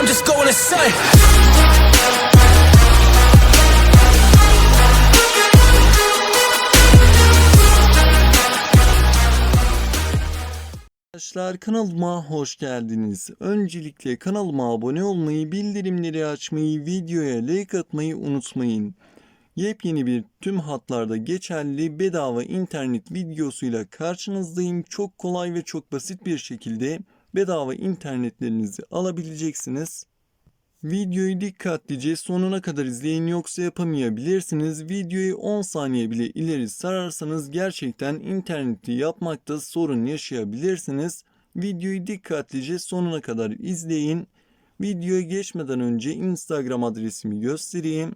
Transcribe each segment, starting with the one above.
I'm just going insane. Arkadaşlar kanalıma hoş geldiniz. Öncelikle kanalıma abone olmayı, bildirimleri açmayı, videoya like atmayı unutmayın. Yepyeni bir tüm hatlarda geçerli bedava internet videosuyla karşınızdayım. Çok kolay ve çok basit bir şekilde bedava internetlerinizi alabileceksiniz. Videoyu dikkatlice sonuna kadar izleyin yoksa yapamayabilirsiniz. Videoyu 10 saniye bile ileri sararsanız gerçekten interneti yapmakta sorun yaşayabilirsiniz. Videoyu dikkatlice sonuna kadar izleyin. Videoya geçmeden önce Instagram adresimi göstereyim.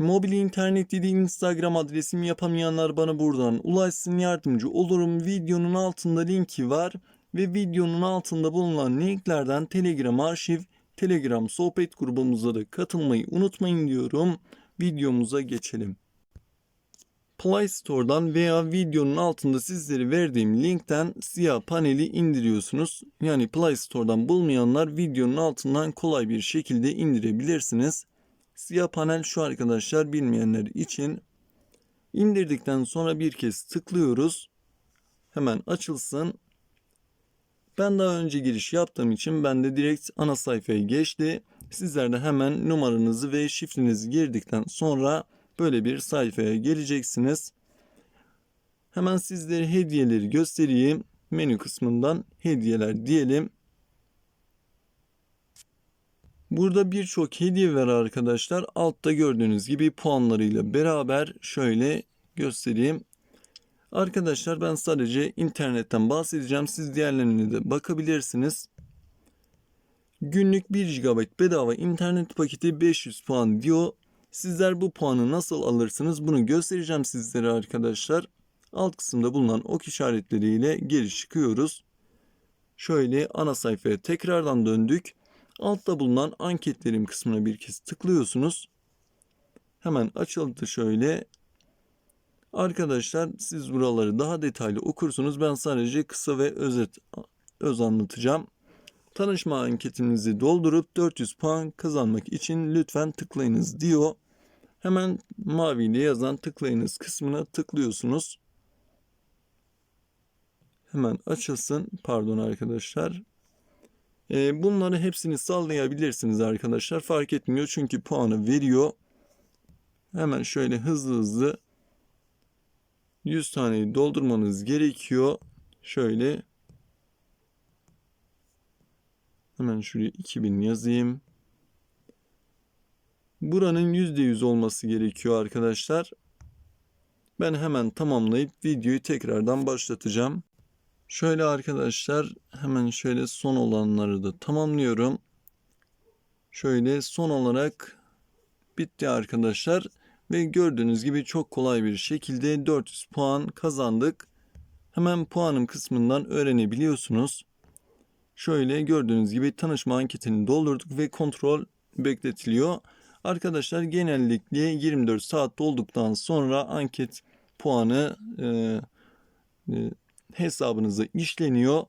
Mobil internet dedi Instagram adresimi yapamayanlar bana buradan ulaşsın yardımcı olurum. Videonun altında linki var ve videonun altında bulunan linklerden Telegram arşiv, Telegram sohbet grubumuza da katılmayı unutmayın diyorum. Videomuza geçelim. Play Store'dan veya videonun altında sizlere verdiğim linkten siyah paneli indiriyorsunuz. Yani Play Store'dan bulmayanlar videonun altından kolay bir şekilde indirebilirsiniz. Siyah panel şu arkadaşlar bilmeyenler için. İndirdikten sonra bir kez tıklıyoruz. Hemen açılsın. Ben daha önce giriş yaptığım için ben de direkt ana sayfaya geçti. Sizler de hemen numaranızı ve şifrenizi girdikten sonra böyle bir sayfaya geleceksiniz. Hemen sizlere hediyeleri göstereyim. Menü kısmından hediyeler diyelim. Burada birçok hediye var arkadaşlar. Altta gördüğünüz gibi puanlarıyla beraber şöyle göstereyim. Arkadaşlar ben sadece internetten bahsedeceğim. Siz diğerlerine de bakabilirsiniz. Günlük 1 GB bedava internet paketi 500 puan diyor. Sizler bu puanı nasıl alırsınız bunu göstereceğim sizlere arkadaşlar. Alt kısımda bulunan ok işaretleriyle geri çıkıyoruz. Şöyle ana sayfaya tekrardan döndük. Altta bulunan anketlerim kısmına bir kez tıklıyorsunuz. Hemen açıldı şöyle. Arkadaşlar siz buraları daha detaylı okursunuz. Ben sadece kısa ve özet öz anlatacağım. Tanışma anketinizi doldurup 400 puan kazanmak için lütfen tıklayınız diyor. Hemen maviyle yazan tıklayınız kısmına tıklıyorsunuz. Hemen açılsın. Pardon arkadaşlar. Ee, bunları hepsini sallayabilirsiniz arkadaşlar. Fark etmiyor çünkü puanı veriyor. Hemen şöyle hızlı hızlı 100 taneyi doldurmanız gerekiyor. Şöyle hemen şuraya 2000 yazayım. Buranın %100 olması gerekiyor arkadaşlar. Ben hemen tamamlayıp videoyu tekrardan başlatacağım. Şöyle arkadaşlar hemen şöyle son olanları da tamamlıyorum. Şöyle son olarak bitti arkadaşlar. Ve gördüğünüz gibi çok kolay bir şekilde 400 puan kazandık. Hemen puanım kısmından öğrenebiliyorsunuz. Şöyle gördüğünüz gibi tanışma anketini doldurduk ve kontrol bekletiliyor. Arkadaşlar genellikle 24 saat dolduktan sonra anket puanı e, e, hesabınıza işleniyor.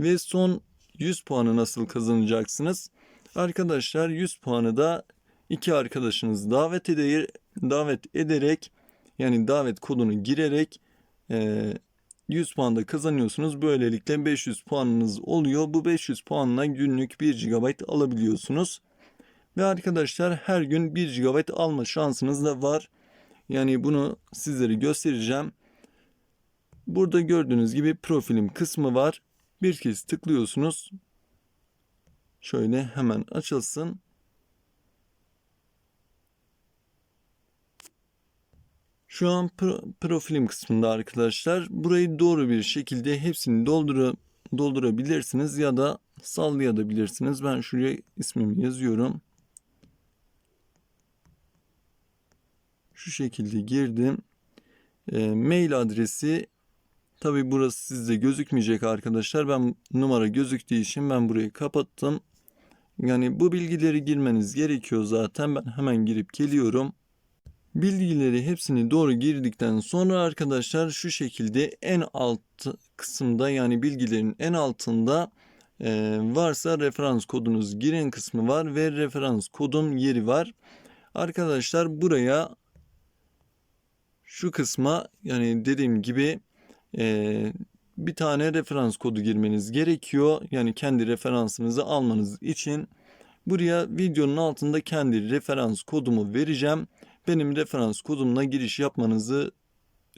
Ve son 100 puanı nasıl kazanacaksınız? Arkadaşlar 100 puanı da iki arkadaşınız davet eder, davet ederek yani davet kodunu girerek e, 100 puan da kazanıyorsunuz. Böylelikle 500 puanınız oluyor. Bu 500 puanla günlük 1 GB alabiliyorsunuz. Ve arkadaşlar her gün 1 GB alma şansınız da var. Yani bunu sizlere göstereceğim. Burada gördüğünüz gibi profilim kısmı var. Bir kez tıklıyorsunuz. Şöyle hemen açılsın. Şu an pro, profilim kısmında arkadaşlar. Burayı doğru bir şekilde hepsini doldura, doldurabilirsiniz ya da sallayabilirsiniz. Ben şuraya ismimi yazıyorum. Şu şekilde girdim. E, mail adresi tabi burası sizde gözükmeyecek arkadaşlar. Ben numara gözüktüğü için ben burayı kapattım. Yani bu bilgileri girmeniz gerekiyor zaten. Ben hemen girip geliyorum. Bilgileri hepsini doğru girdikten sonra arkadaşlar şu şekilde en alt kısımda yani bilgilerin en altında Ee, varsa referans kodunuz girin kısmı var ve referans kodum yeri var. Arkadaşlar buraya şu kısma yani dediğim gibi e, bir tane referans kodu girmeniz gerekiyor. Yani kendi referansınızı almanız için buraya videonun altında kendi referans kodumu vereceğim. Benim referans kodumla giriş yapmanızı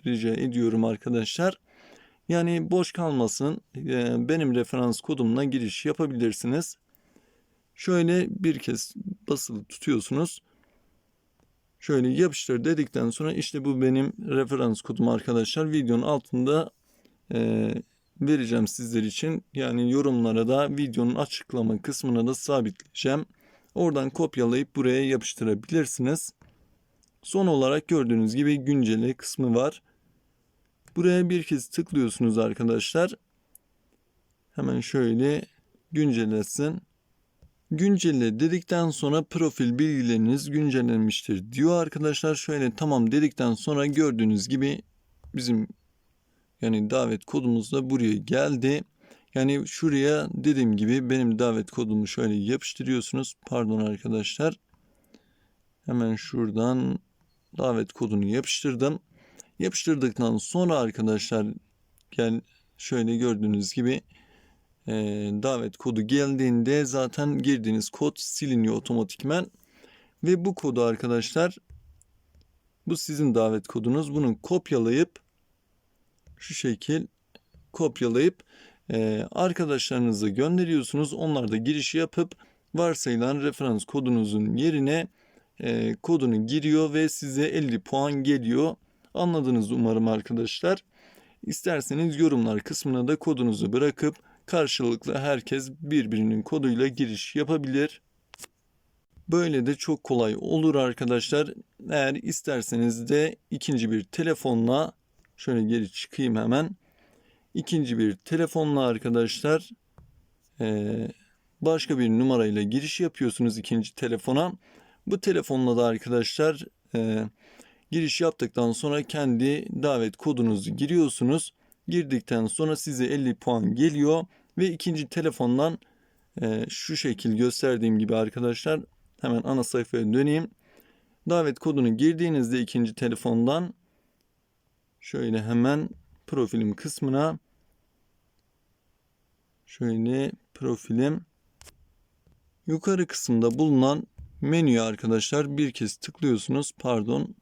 rica ediyorum arkadaşlar. Yani boş kalmasın. e, benim referans kodumla giriş yapabilirsiniz. Şöyle bir kez basılı tutuyorsunuz. Şöyle yapıştır dedikten sonra işte bu benim referans kodum arkadaşlar. Videonun altında e, vereceğim sizler için. Yani yorumlara da videonun açıklama kısmına da sabitleyeceğim. Oradan kopyalayıp buraya yapıştırabilirsiniz. Son olarak gördüğünüz gibi güncele kısmı var. Buraya bir kez tıklıyorsunuz arkadaşlar. Hemen şöyle güncellesin. Güncelle dedikten sonra profil bilgileriniz güncellenmiştir diyor arkadaşlar. Şöyle tamam dedikten sonra gördüğünüz gibi bizim yani davet kodumuz da buraya geldi. Yani şuraya dediğim gibi benim davet kodumu şöyle yapıştırıyorsunuz. Pardon arkadaşlar. Hemen şuradan davet kodunu yapıştırdım. Yapıştırdıktan sonra arkadaşlar gel şöyle gördüğünüz gibi e, davet kodu geldiğinde zaten girdiğiniz kod siliniyor otomatikmen. Ve bu kodu arkadaşlar bu sizin davet kodunuz. Bunu kopyalayıp şu şekil kopyalayıp e, arkadaşlarınıza gönderiyorsunuz. Onlar da giriş yapıp varsayılan referans kodunuzun yerine e, kodunu giriyor ve size 50 puan geliyor. Anladınız umarım arkadaşlar. İsterseniz yorumlar kısmına da kodunuzu bırakıp karşılıklı herkes birbirinin koduyla giriş yapabilir. Böyle de çok kolay olur arkadaşlar. Eğer isterseniz de ikinci bir telefonla şöyle geri çıkayım hemen. İkinci bir telefonla arkadaşlar eee, başka bir numarayla giriş yapıyorsunuz ikinci telefona. Bu telefonla da arkadaşlar eee, giriş yaptıktan sonra kendi davet kodunuzu giriyorsunuz. Girdikten sonra size 50 puan geliyor ve ikinci telefondan eee, şu şekil gösterdiğim gibi arkadaşlar hemen ana sayfaya döneyim. Davet kodunu girdiğinizde ikinci telefondan şöyle hemen profilim kısmına şöyle profilim yukarı kısımda bulunan menüye arkadaşlar bir kez tıklıyorsunuz. Pardon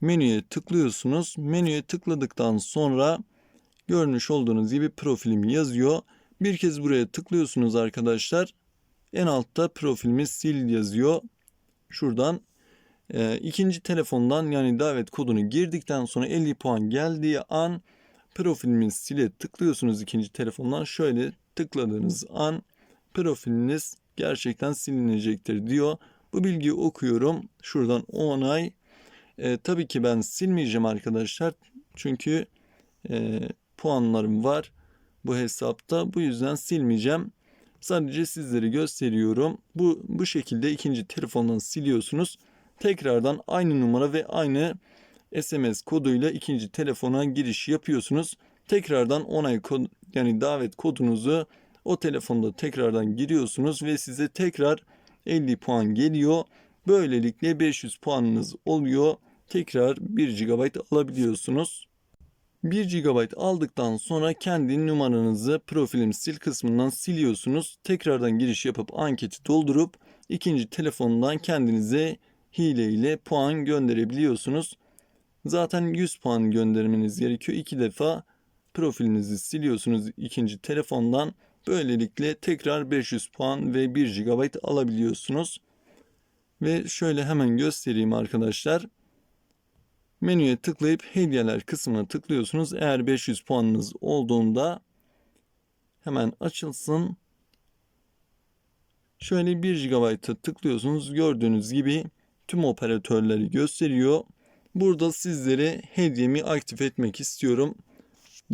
menüye tıklıyorsunuz. Menüye tıkladıktan sonra görmüş olduğunuz gibi profilim yazıyor bir kez buraya tıklıyorsunuz arkadaşlar en altta profilimi sil yazıyor şuradan e, ikinci telefondan yani davet kodunu girdikten sonra 50 puan geldiği an profilimi sile tıklıyorsunuz ikinci telefondan şöyle tıkladığınız an profiliniz gerçekten silinecektir diyor. Bu bilgiyi okuyorum. Şuradan onay. E, tabii ki ben silmeyeceğim arkadaşlar. Çünkü e, puanlarım var bu hesapta. Bu yüzden silmeyeceğim. Sadece sizlere gösteriyorum. Bu bu şekilde ikinci telefondan siliyorsunuz. Tekrardan aynı numara ve aynı SMS koduyla ikinci telefona giriş yapıyorsunuz. Tekrardan onay kod yani davet kodunuzu o telefonda tekrardan giriyorsunuz ve size tekrar 50 puan geliyor. Böylelikle 500 puanınız oluyor. Tekrar 1 GB alabiliyorsunuz. 1 GB aldıktan sonra kendi numaranızı profilim sil kısmından siliyorsunuz. Tekrardan giriş yapıp anketi doldurup ikinci telefondan kendinize hile ile puan gönderebiliyorsunuz. Zaten 100 puan göndermeniz gerekiyor. İki defa profilinizi siliyorsunuz ikinci telefondan. Böylelikle tekrar 500 puan ve 1 GB alabiliyorsunuz. Ve şöyle hemen göstereyim arkadaşlar. Menüye tıklayıp hediyeler kısmına tıklıyorsunuz. Eğer 500 puanınız olduğunda hemen açılsın. Şöyle 1 GB'a tıklıyorsunuz. Gördüğünüz gibi tüm operatörleri gösteriyor. Burada sizlere hediyemi aktif etmek istiyorum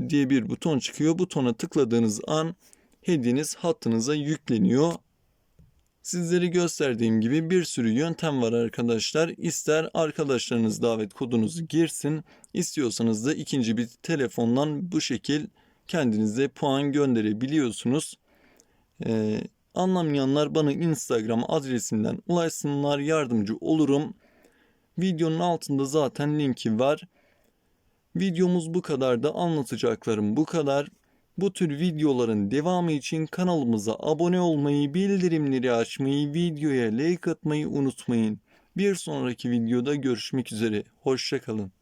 diye bir buton çıkıyor. Butona tıkladığınız an hediyeniz hattınıza yükleniyor. Sizlere gösterdiğim gibi bir sürü yöntem var arkadaşlar. İster arkadaşlarınız davet kodunuzu girsin, istiyorsanız da ikinci bir telefondan bu şekil kendinize puan gönderebiliyorsunuz. Ee, anlamayanlar bana Instagram adresimden ulaşsınlar yardımcı olurum. Videonun altında zaten linki var. Videomuz bu kadar da anlatacaklarım bu kadar. Bu tür videoların devamı için kanalımıza abone olmayı, bildirimleri açmayı, videoya like atmayı unutmayın. Bir sonraki videoda görüşmek üzere. Hoşçakalın.